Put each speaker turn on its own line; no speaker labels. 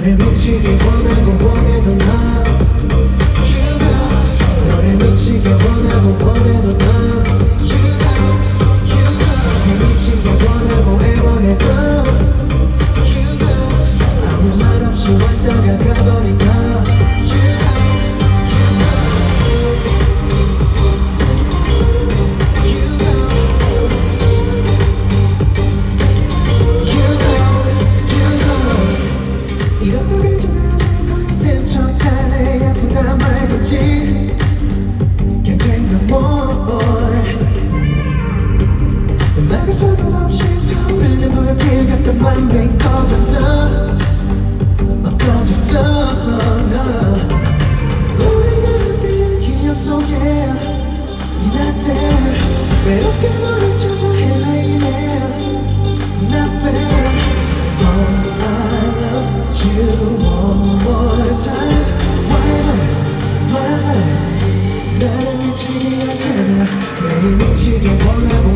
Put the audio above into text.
나를 놓치기 원하고 But you don't wanna